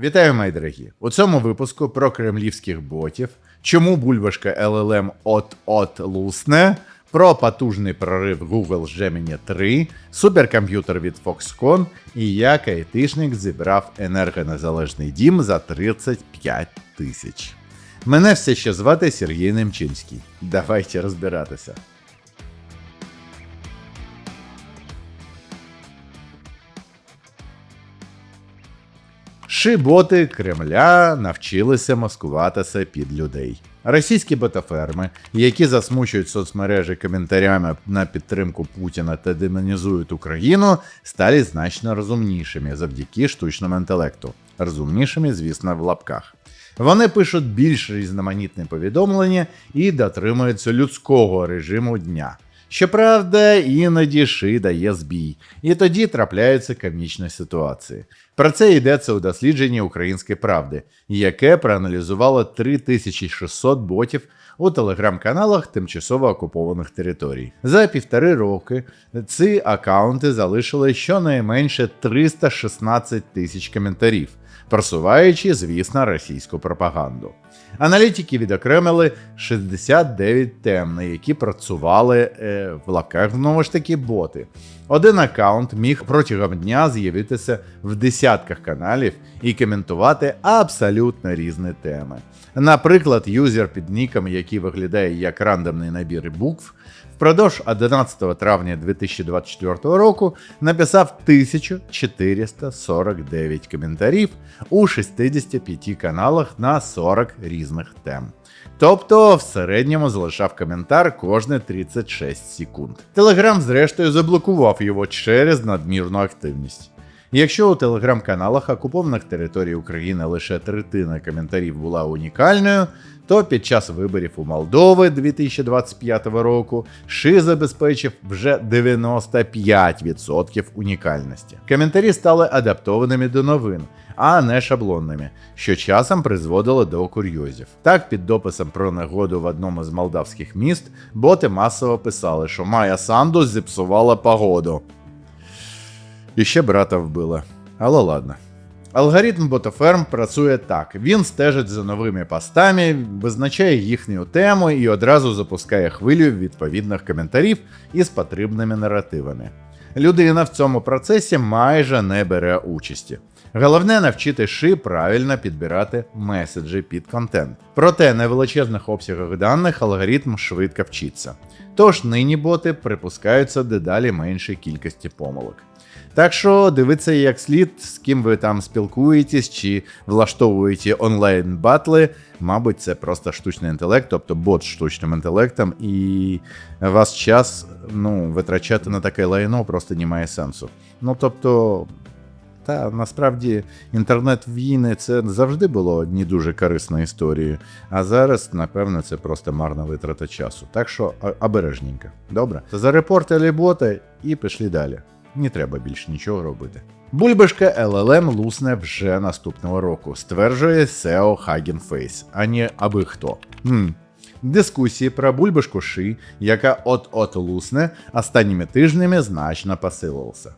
Вітаю, мої дорогі! У цьому випуску про кремлівських ботів, чому бульбашка LLM от-от лусне, про потужний прорив Google Gemini 3, суперкомп'ютер від Foxconn і як айтишник зібрав енергонезалежний дім за 35 тисяч. Мене все ще звати Сергій Немчинський. Давайте розбиратися. Шиботи Кремля навчилися маскуватися під людей. Російські ботаферми, які засмучують соцмережі коментарями на підтримку Путіна та демонізують Україну, стали значно розумнішими завдяки штучному інтелекту. Розумнішими, звісно, в лапках. Вони пишуть більш різноманітні повідомлення і дотримуються людського режиму дня. Щоправда, іноді ши дає збій, і тоді трапляються комічні ситуації. Про це йдеться у дослідженні Української правди, яке проаналізувало 3600 ботів у телеграм-каналах тимчасово окупованих територій. За півтори роки ці акаунти залишили щонайменше 316 тисяч коментарів, просуваючи, звісно, російську пропаганду. Аналітики відокремили 69 тем, на які працювали е, в лапках знову ж таки боти. Один аккаунт міг протягом дня з'явитися в десятках каналів і коментувати абсолютно різні теми. Наприклад, юзер під ніком, який виглядає як рандомний набір букв, впродовж 11 травня 2024 року написав 1449 коментарів у 65 каналах на 40 різних тем. Тобто в середньому залишав коментар кожне 36 секунд. Телеграм, зрештою, заблокував його через надмірну активність. Якщо у телеграм-каналах окупованих територій України лише третина коментарів була унікальною, то під час виборів у Молдови 2025 року Ши забезпечив вже 95% унікальності. Коментарі стали адаптованими до новин, а не шаблонними, що часом призводило до курйозів. Так, під дописом про негоду в одному з молдавських міст боти масово писали, що Майя Санду зіпсувала погоду. І ще брата вбила. Але ладно. Алгоритм ботоферм працює так: він стежить за новими постами, визначає їхню тему і одразу запускає хвилю відповідних коментарів із потрібними наративами. Людина в цьому процесі майже не бере участі. Головне навчити ши правильно підбирати меседжі під контент. Проте на величезних обсягах даних алгоритм швидко вчиться. Тож нині боти припускаються дедалі меншій кількості помилок. Так що дивіться як слід, з ким ви там спілкуєтесь чи влаштовуєте онлайн батли. Мабуть, це просто штучний інтелект, тобто бот з штучним інтелектом, і вас час ну, витрачати на таке лайно просто немає сенсу. Ну тобто. Та насправді інтернет-війни це завжди було не дуже корисною історією. А зараз, напевно, це просто марна витрата часу. Так що обережненько. Добре? Зарепортили бота і пішли далі. Не треба більше нічого робити. Бульбашка LLM лусне вже наступного року, стверджує SEO Hugging Face, а не аби хто. Хм. Дискусії про бульбашку Ши, яка от-от лусне, останніми тижнями значно посилилися.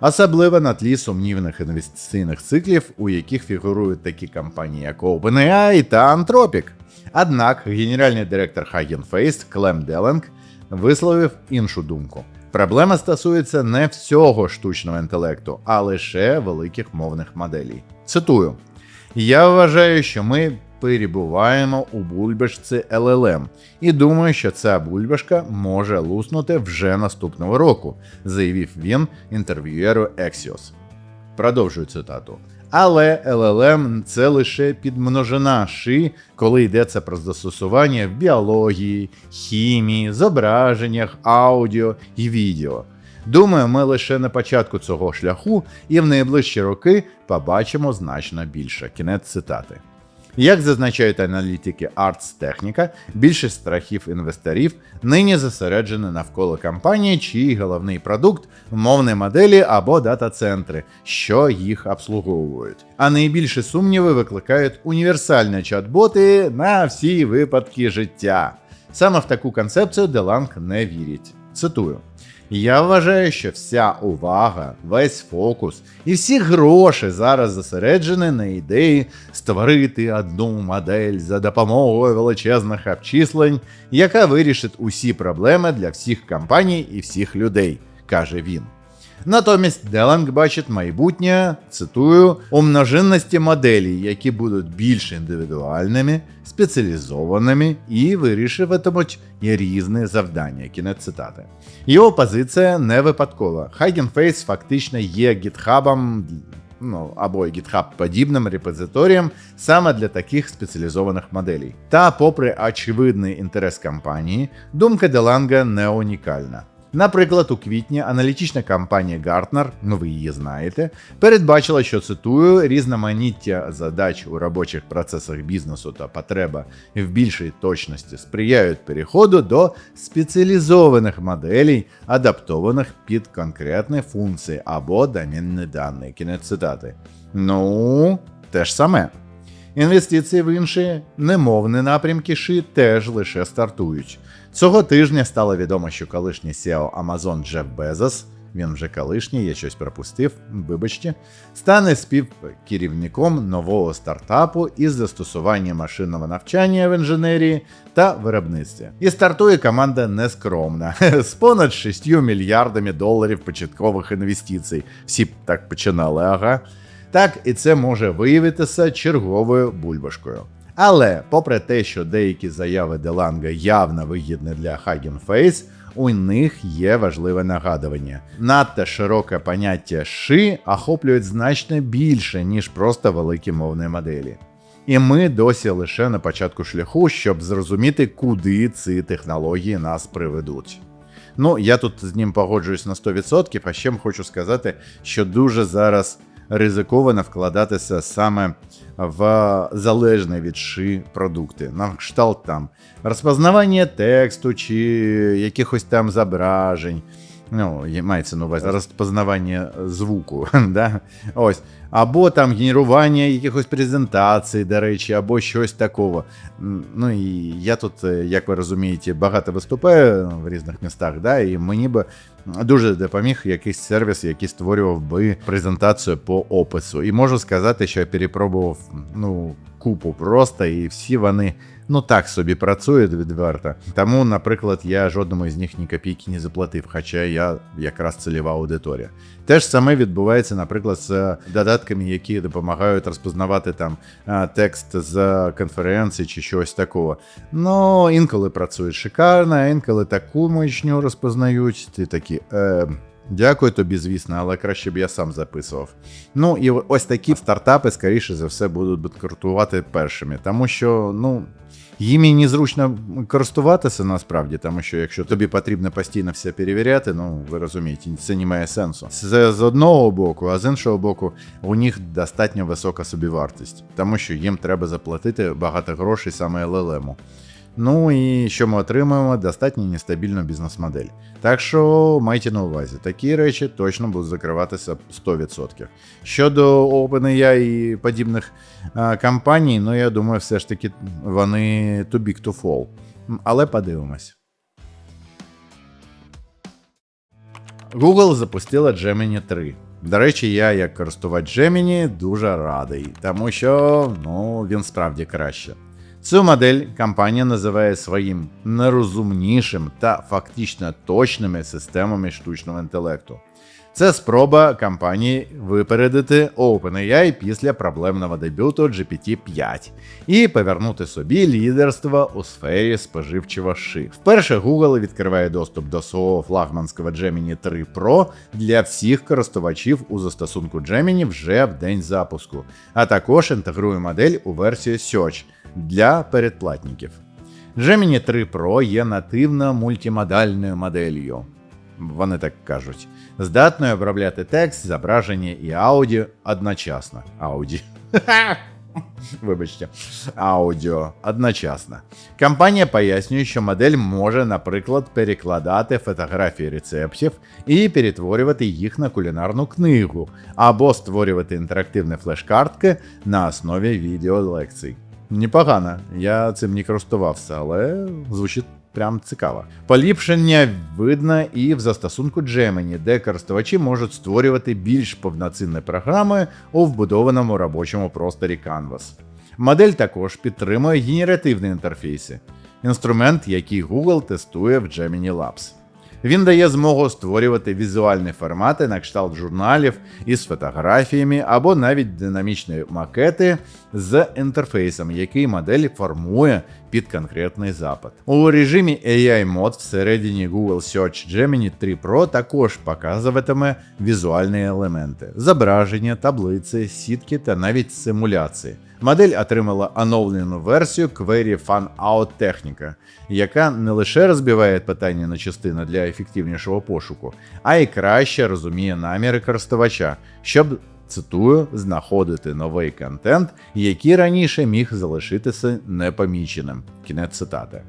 Особливо на тлі сумнівних інвестиційних циклів, у яких фігурують такі компанії, як OpenAI та Anthropic. Однак генеральний директор Hugging Face Клем Делинг висловив іншу думку. Проблема стосується не всього штучного інтелекту, а лише великих мовних моделей. Цитую: я вважаю, що ми перебуваємо у бульбашці LLM, і думаю, що ця бульбашка може луснути вже наступного року, заявив він інтерв'юєру Axios. Продовжую цитату. Але LLM – це лише підмножина ши, коли йдеться про застосування в біології, хімії, зображеннях, аудіо і відео. Думаю, ми лише на початку цього шляху і в найближчі роки побачимо значно більше. Кінець цитати. Як зазначають аналітики Arts Technica, більшість страхів інвесторів нині зосереджені навколо компанії, чиї головний продукт мовні моделі або дата-центри, що їх обслуговують. А найбільші сумніви викликають універсальні чат-боти на всі випадки життя. Саме в таку концепцію Деланг не вірить. Цитую. Я вважаю, що вся увага, весь фокус і всі гроші зараз зосереджені на ідеї створити одну модель за допомогою величезних обчислень, яка вирішить усі проблеми для всіх компаній і всіх людей, каже він. Натомість Деланг бачить майбутнє, цитую, у множинності моделей, які будуть більш індивідуальними, спеціалізованими і вирішуватимуть різні завдання. Кінець цитати. Його позиція не випадкова. Face фактично є гітхабом. Ну, або GitHub подібним репозиторієм саме для таких спеціалізованих моделей. Та, попри очевидний інтерес компанії, думка Деланга не унікальна. Наприклад, у квітні аналітична компанія Gartner, ну ви її знаєте, передбачила, що цитую різноманіття задач у робочих процесах бізнесу та потреба в більшій точності сприяють переходу до спеціалізованих моделей, адаптованих під конкретні функції або домінні дані. Кінець цитати. Ну, те ж саме. Інвестиції в інші немовні напрямки ши теж лише стартують. Цього тижня стало відомо, що колишній SEO Amazon Джеф Безос, він вже колишній, я щось пропустив, вибачте, стане співкерівником нового стартапу із застосування машинного навчання в інженерії та виробництві. І стартує команда нескромна з понад 6 мільярдами доларів початкових інвестицій. Всі так починали, ага. Так, і це може виявитися черговою бульбашкою. Але, попри те, що деякі заяви Деланга явно вигідні для Face, у них є важливе нагадування. Надто широке поняття ши охоплюють значно більше, ніж просто великі мовні моделі. І ми досі лише на початку шляху, щоб зрозуміти, куди ці технології нас приведуть. Ну, я тут з ним погоджуюсь на 100%, а ще хочу сказати, що дуже зараз ризиковано вкладатися саме в залежні від ши продукти. На кшталт там розпознавання тексту чи якихось там зображень. Ну, мається на увазі розпознавання звуку, да? Ось. Або там генерування якихось презентацій, до речі, або щось такого. Ну і я тут, як ви розумієте, багато виступаю в різних містах, да, і мені би дуже допоміг якийсь сервіс, який створював би презентацію по опису. І можу сказати, що я перепробував ну, купу просто, і всі вони ну так собі працюють відверто. Тому, наприклад, я жодному з них ні копійки не заплатив, хоча я якраз цільова аудиторія. Те ж саме відбувається, наприклад, з додатками, які допомагають розпознавати там текст з конференції чи щось такого. Ну, інколи працюють шикарно, інколи таку маячню розпознають. Ти такі. Е, Дякую тобі, звісно, але краще б я сам записував. Ну і ось такі стартапи, скоріше за все, будуть банкрутувати першими, тому що, ну. Їм і незручно користуватися насправді, тому що якщо тобі потрібно постійно все перевіряти, ну ви розумієте, це не має сенсу. Це з одного боку, а з іншого боку, у них достатньо висока собівартість, тому що їм треба заплатити багато грошей саме LLM. Ну і що ми отримуємо? Достатньо нестабільну бізнес-модель. Так що майте на увазі, такі речі точно будуть закриватися 100%. Щодо OpenAI і подібних а, компаній, ну я думаю, все ж таки вони too big to fall. Але подивимось. Google запустила Gemini 3. До речі, я як користувач Gemini дуже радий, тому що ну, він справді краще. Цю модель компанія називає своїм нерозумнішим та фактично точними системами штучного інтелекту. Це спроба компанії випередити OpenAI після проблемного дебюту GPT-5 і повернути собі лідерство у сфері споживчого ши. Вперше Google відкриває доступ до свого флагманського Gemini 3 Pro для всіх користувачів у застосунку Gemini вже в день запуску, а також інтегрує модель у версію Search для передплатників. Gemini 3 Pro є нативно мультимодальною моделлю. Вони так кажуть, здатною обробляти текст, зображення і аудіо одночасно. Ауді. Вибачте, аудіо одночасно. Компанія пояснює, що модель може, наприклад, перекладати фотографії рецептів і перетворювати їх на кулінарну книгу, або створювати інтерактивні флеш-картки на основі відеолекцій. Непогано, я цим не користувався, але звучить прям цікаво. Поліпшення видно і в застосунку Gemini, де користувачі можуть створювати більш повноцінні програми у вбудованому робочому просторі Canvas. Модель також підтримує генеративні інтерфейси, інструмент, який Google тестує в Gemini Labs. Він дає змогу створювати візуальні формати на кшталт журналів із фотографіями або навіть динамічні макети з інтерфейсом, який модель формує під конкретний запит. У режимі AI Mode всередині Google Search Gemini 3 Pro також показуватиме візуальні елементи, зображення, таблиці, сітки та навіть симуляції. Модель отримала оновлену версію Query Fan Out техніка, яка не лише розбиває питання на частини для ефективнішого пошуку, а й краще розуміє наміри користувача, щоб цитую, знаходити новий контент, який раніше міг залишитися непоміченим. Кінець цитати.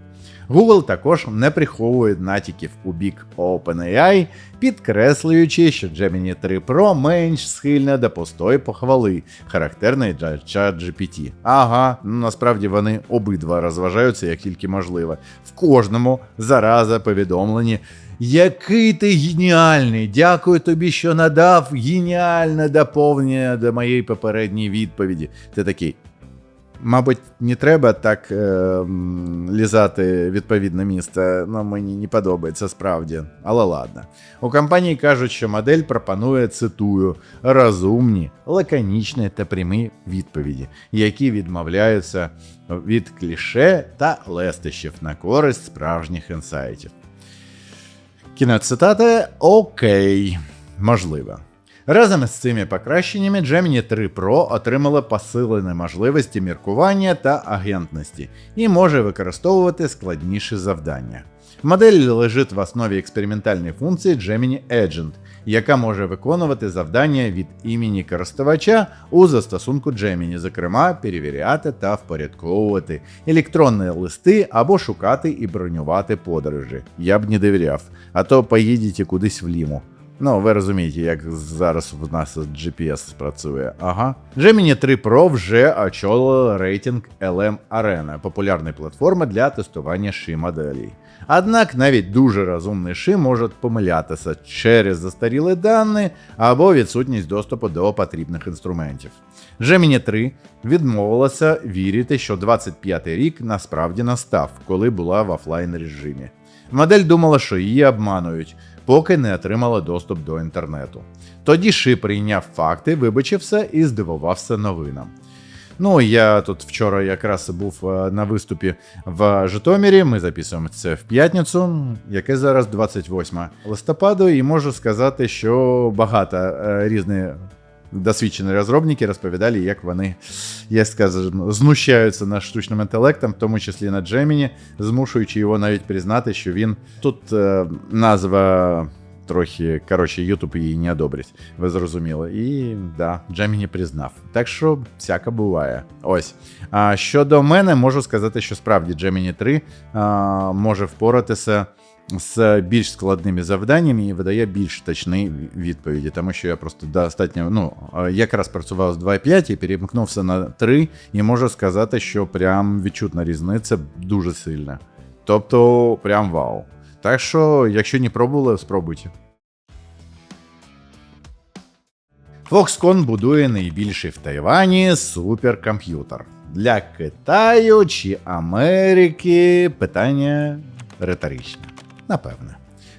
Google також не приховує натяків у бік OpenAI, підкреслюючи, що Gemini 3 Pro менш схильна до пустої похвали, характерної для ChatGPT. Ага, ну насправді вони обидва розважаються як тільки можливо. В кожному зараза повідомлені. Який ти геніальний! Дякую тобі, що надав геніальне доповнення до моєї попередньої відповіді. Ти такий. Мабуть, не треба так е, лізати відповідне місце, ну мені не подобається справді. Але ладно. У компанії кажуть, що модель пропонує, цитую, розумні, лаконічні та прямі відповіді, які відмовляються від кліше та лестищів на користь справжніх інсайтів. Кінець цитати окей, можливо. Разом із цими покращеннями Gemini 3 Pro отримала посилені можливості міркування та агентності і може використовувати складніші завдання. Модель лежить в основі експериментальної функції Gemini Agent, яка може виконувати завдання від імені користувача у застосунку Gemini, зокрема, перевіряти та впорядковувати електронні листи або шукати і бронювати подорожі. Я б не довіряв, а то поїдете кудись в ліму. Ну, ви розумієте, як зараз в нас GPS працює. Ага. Gemini 3 Pro вже очолила рейтинг LM Arena, популярної платформи для тестування ши моделей. Однак навіть дуже розумний ши може помилятися через застарілі дані або відсутність доступу до потрібних інструментів. Gemini 3 відмовилася вірити, що 25-й рік насправді настав, коли була в офлайн режимі. Модель думала, що її обманують, поки не отримала доступ до інтернету. Тоді Ши прийняв факти, вибачився і здивувався новинам. Ну, я тут вчора якраз був е, на виступі в Житомирі. Ми записуємо це в п'ятницю, яке зараз 28 листопаду, і можу сказати, що багато е, різних досвідчені розробники розповідали, як вони, як скажемо, знущаються над штучним інтелектом, в тому числі на Gemini, змушуючи його навіть признати, що він тут е, назва. Трохи, коротше, YouTube її не одобрить, ви зрозуміли. І да, Gemini признав. Так що всяке буває. Ось. А щодо мене, можу сказати, що справді Gemini 3 а, може впоратися з більш складними завданнями і видає більш точні відповіді, тому що я просто достатньо ну, якраз працював з 2.5 і перемкнувся на 3, і можу сказати, що прям відчутна різниця дуже сильна. Тобто, прям вау. Так що, якщо не пробували, спробуйте. Foxconn будує найбільший в Тайвані суперкомп'ютер. Для Китаю чи Америки питання риторичне. Напевне.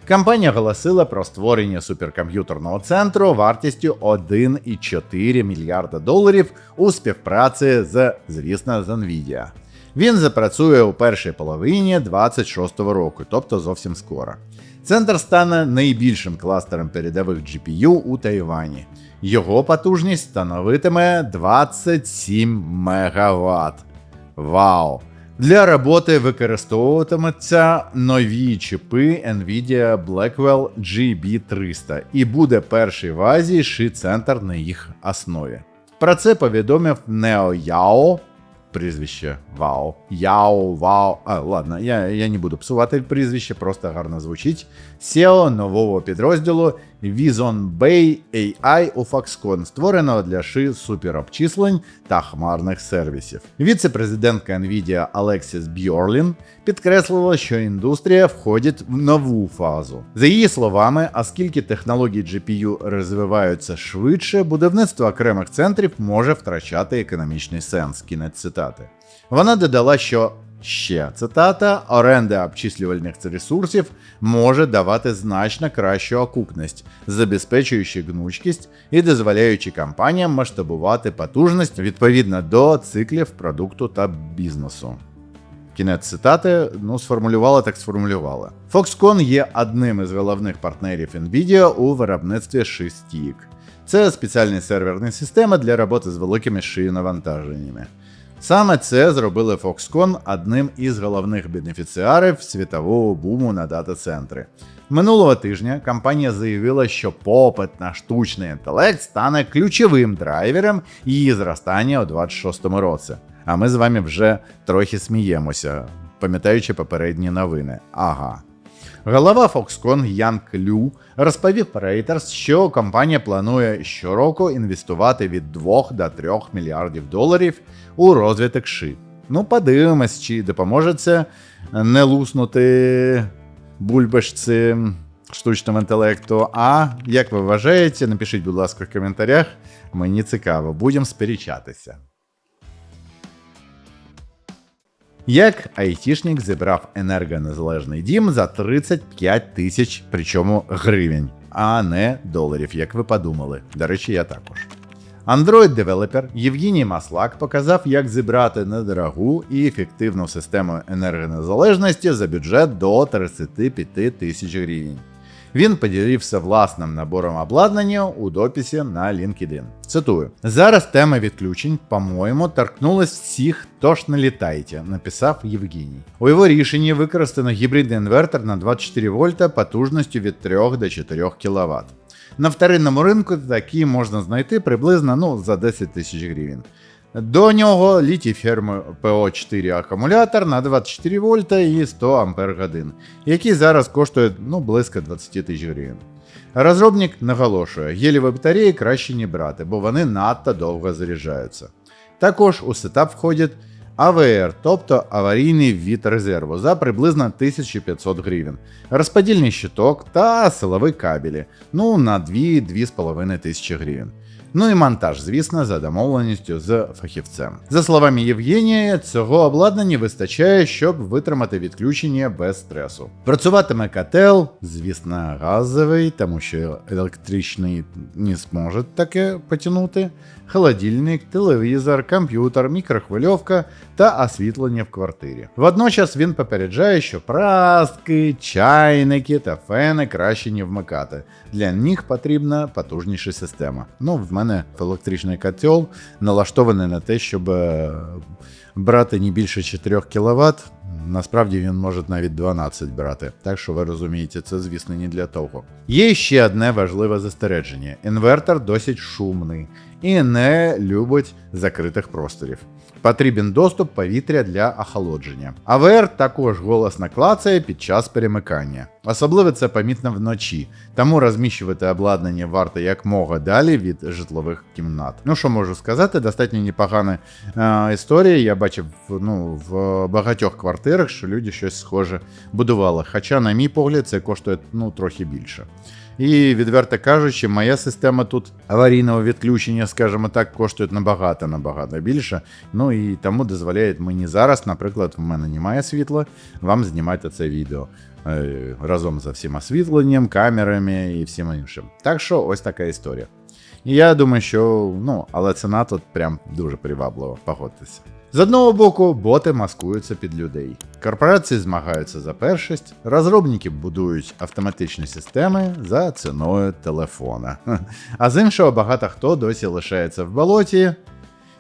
Компанія оголосила про створення суперкомп'ютерного центру вартістю 1,4 мільярда доларів у співпраці з, звісно, з Nvidia. Він запрацює у першій половині 26-го року, тобто зовсім скоро. Центр стане найбільшим кластером передових GPU у Тайвані. Його потужність становитиме 27 МВт. Вау! Для роботи використовуватимуться нові чіпи Nvidia Blackwell GB300 і буде перший в Азії ши центр на їх основі. Про це повідомив Neo Yao, прізвище Вау. Яо, Вау. А, ладно, я я не буду псувати прізвище, просто гарно звучить. SEO нового підрозділу Vision Bay AI у Foxconn, створеного для ши суперобчислень та хмарних сервісів. Віце-президентка Nvidia Алексіс Бьорлін підкреслила, що індустрія входить в нову фазу. За її словами, оскільки технології GPU розвиваються швидше, будівництво окремих центрів може втрачати економічний сенс. Кінець цитати. Вона додала, що ще цитата: оренда обчислювальних ресурсів може давати значно кращу окупність, забезпечуючи гнучкість і дозволяючи компаніям масштабувати потужність відповідно до циклів продукту та бізнесу. Кінець цитати, ну, сформулювала, так сформулювала. Foxconn є одним із головних партнерів Nvidia у виробництві шистік. Це спеціальні серверні системи для роботи з великими шиї-навантаженнями. Саме це зробили Foxconn одним із головних бенефіціарів світового буму на дата-центри. Минулого тижня компанія заявила, що попит на штучний інтелект стане ключовим драйвером її зростання у 2026 році. А ми з вами вже трохи сміємося, пам'ятаючи попередні новини. Ага. Голова Foxconn Ян Клю розповів Reuters, що компанія планує щороку інвестувати від 2 до 3 мільярдів доларів у розвиток ши. Ну, подивимось, чи допоможе це не луснути бульбашці штучному інтелекту. А як ви вважаєте, напишіть, будь ласка, в коментарях. Мені цікаво, будемо сперечатися. Як айтішник зібрав енергонезалежний дім за 35 тисяч, причому гривень, а не доларів, як ви подумали. До речі, я також. Android-девелопер Євгеній Маслак показав, як зібрати недорогу і ефективну систему енергонезалежності за бюджет до 35 тисяч гривень. Він поділився власним набором обладнання у дописі на LinkedIn. Цитую: зараз тема відключень, по-моєму, торкнулась всіх, тож не літайте, написав Євгеній. У його рішенні використано гібридний інвертор на 24 вольта потужністю від 3 до 4 кВт. На вторинному ринку такі можна знайти приблизно ну, за 10 тисяч гривень. До нього літій ферми ПО4 акумулятор на 24 вольта і 100 Ампер годин, який зараз коштує ну, близько 20 тисяч гривень. Розробник наголошує, геліві батареї краще не брати, бо вони надто довго заряджаються. Також у сетап входять АВР, тобто аварійний від резерву за приблизно 1500 гривень, розподільний щиток та силові кабелі ну на 2-2,5 тисячі гривень. Ну і монтаж, звісно, за домовленістю з фахівцем. За словами Євгенія, цього обладнання вистачає, щоб витримати відключення без стресу. Працюватиме котел, звісно, газовий, тому що електричний не зможе таке потягнути. Холодильник, телевізор, комп'ютер, мікрохвильовка та освітлення в квартирі. Водночас він попереджає, що праски, чайники та фени краще не вмикати. Для них потрібна потужніша система. Ну, в мене електричний котел налаштований на те, щоб е, брати не більше 4 кВт. Насправді він може навіть 12 брати. Так що ви розумієте, це, звісно, не для того. Є ще одне важливе застереження: інвертор досить шумний і не любить закритих просторів. Потрібен доступ повітря для охолодження. АВР також голосно клацає під час перемикання. Особливо це помітно вночі, тому розміщувати обладнання варто якмога далі від житлових кімнат. Ну що можу сказати, достатньо непогана е, історія. Я бачив ну, в багатьох квартирах, що люди щось схоже будували. Хоча, на мій погляд, це коштує ну, трохи більше. І відверто кажучи, моя система тут аварійного відключення, скажімо так, коштує набагато набагато більше. Ну і тому дозволяє мені зараз, наприклад, в мене немає світла, вам знімати це відео е, разом за всім освітленням, камерами і всім іншим. Так що ось така історія. І я думаю, що ну, але ціна тут прям дуже приваблива, погодьтеся. З одного боку, боти маскуються під людей. Корпорації змагаються за першість, розробники будують автоматичні системи за ціною телефона. А з іншого, багато хто досі лишається в болоті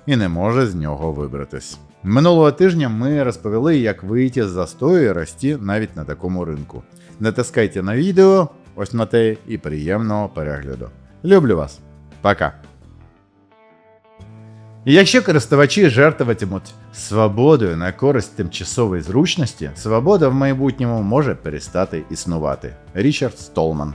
і не може з нього вибратись. Минулого тижня ми розповіли, як вийти з застою і рости навіть на такому ринку. Натискайте на відео, ось на те, і приємного перегляду. Люблю вас. Пока. Якщо користувачі жертвуватимуть свободою на користь тимчасової зручності, свобода в майбутньому може перестати існувати. Річард Столман